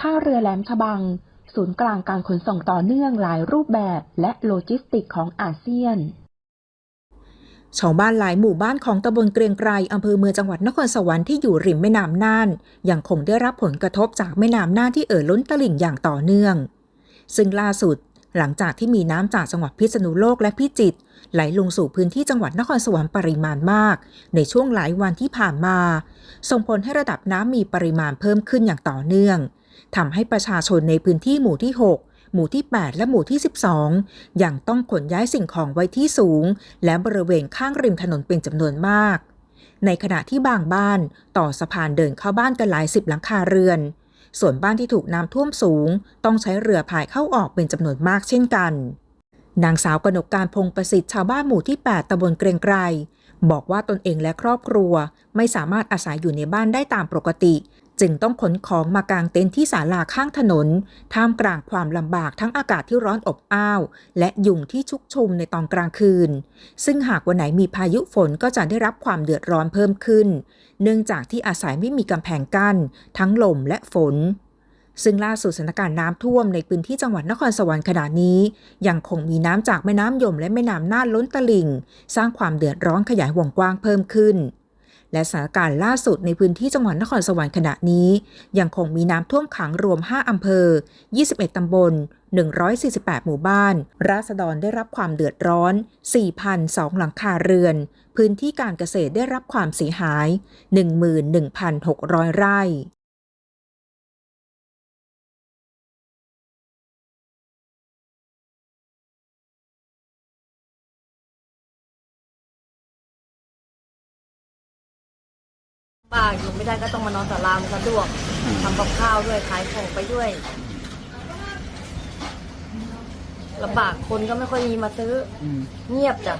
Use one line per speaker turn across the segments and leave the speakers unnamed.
ท่าเรือแหลมฉบัง ศูนย์กลางการขนส่งต่อเนื่องหลายรูปแบบและโลจิสติกของอาเซียน
ชาวบ้านหลายหมู่บ้านของตำบลเกรียงไกรอำเภอเมืองจังหวัดนครสวรรค์ที่อยู่ริมแม่น้ำน่าน ยังคงได้รับผลกระทบจากแม่น้ำน่านที่เอ่อล้นตลิ่งอย่างต่อเนื่อง ซึ่งล่าสุด หลังจากที่มีน้ำจากจังหวัดพิษณุโลกและพิจิตรไหลลงสู่พื้นที่จังหวัดนครสวรรค์ปริมาณมาก ในช่วงหลายวันที่ผ่านมา ส่งผลให้ระดับน้ำมีปริมาณเพิ่มขึ้นอย่างต่อเนื่อง ทำให้ประชาชนในพื้นที่หมู่ที่ 6 หมู่ที่ 8 และหมู่ที่ 12 ยังต้องขนย้ายสิ่งของไว้ที่สูง และบริเวณข้างริมถนนเป็นจำนวนมาก ในขณะที่บางบ้านต่อสะพานเดินเข้าบ้านกันหลายสิบหลังคาเรือน ส่วนบ้านที่ถูกน้ำท่วมสูง ต้องใช้เรือพายเข้าออกเป็นจำนวนมากเช่นกันนางสาวกนกการพงประสิทธิ์ชาวบ้านหมู่ที่ 8ตำบลเกรียงไกรบอกว่าตนเองและครอบครัวไม่สามารถอาศัยอยู่ในบ้านได้ตามปกติ จึงต้องขนของมากางเต็นท์ที่ศาลาข้างถนน ท่ามกลางความลำบากทั้งอากาศที่ร้อนอบอ้าว และยุงที่ชุกชุมในตอนกลางคืน ซึ่งหากวันไหนมีพายุฝนก็จะได้รับความเดือดร้อนเพิ่มขึ้น เนื่องจากที่อาศัยไม่มีกำแพงกั้น ทั้งลมและฝน ซึ่งล่าสุดสถานการณ์น้ำท่วมในพื้นที่จังหวัดนครสวรรค์ขณะนี้ ยังคงมีน้ำจากแม่น้ำยมและแม่น้ำน่านล้นตลิ่ง สร้างความเดือดร้อนขยายวงกว้างเพิ่มขึ้น และสถานการณ์ล่าสุดในพื้นที่จังหวัดนครสวรรค์ขณะนี้ ยังคงมีน้ำท่วมขังรวม 5 อำเภอ 21 ตำบล 148 หมู่บ้าน ราษฎรได้รับความเดือดร้อน 4,002 หลังคาเรือน พื้นที่การเกษตรได้รับความเสียหาย 11,600 ไร่
ป้าอยู่ไม่ได้ก็ต้องมานอนศาลามันสะดวกทำกับข้าวด้วยขายของไปด้วยลำบากคนก็ไม่ค่อยมีมาซื้ออเงียบจ้ะ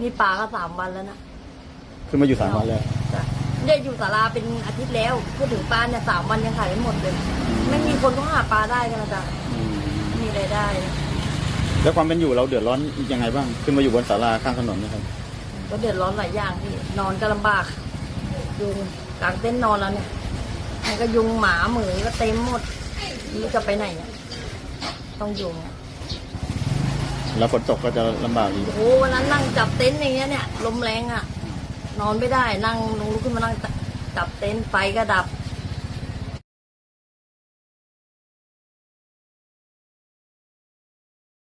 นี่ปลาก็สามวันแล้วนะ
ขึ้นมาอยู่สามวันแล้ว
จ้ะเนี่ยอยู่ศาลาเป็นอาทิตย์แล้วพูดถึงปลาเนี่ยสามวันยังขายไม่หมดเลย ไม่มีคนก็หาปลาได้กันนะจ๊ะไม่มีรายได้
แล้วความเป็นอยู่เราเดือดร้อนยังไงบ้าง ขึ้นมาอยู่บนศาลาข้างถนนนะครับ
ก็เดือดร้อนหลายอย่างพี่นอนก็ลำบาก ยุงกลางเต้นท์นอนแล้วเนี่ยมันก็ยุงหมาหมือก็เต็มหมดไม่รู้จะไปไหนเนี่ยต้องยุงอะ
แล้วฝนตกก็จะลำบากอีก
โอ้โหวันนั้นนั่งจับเต็นท์อย่างเงี้ยเนี่ยลมแรงอะ นอนไม่ได้นั่งลุกขึ้นมานั่งจับเต็นท์ไฟก็ดับ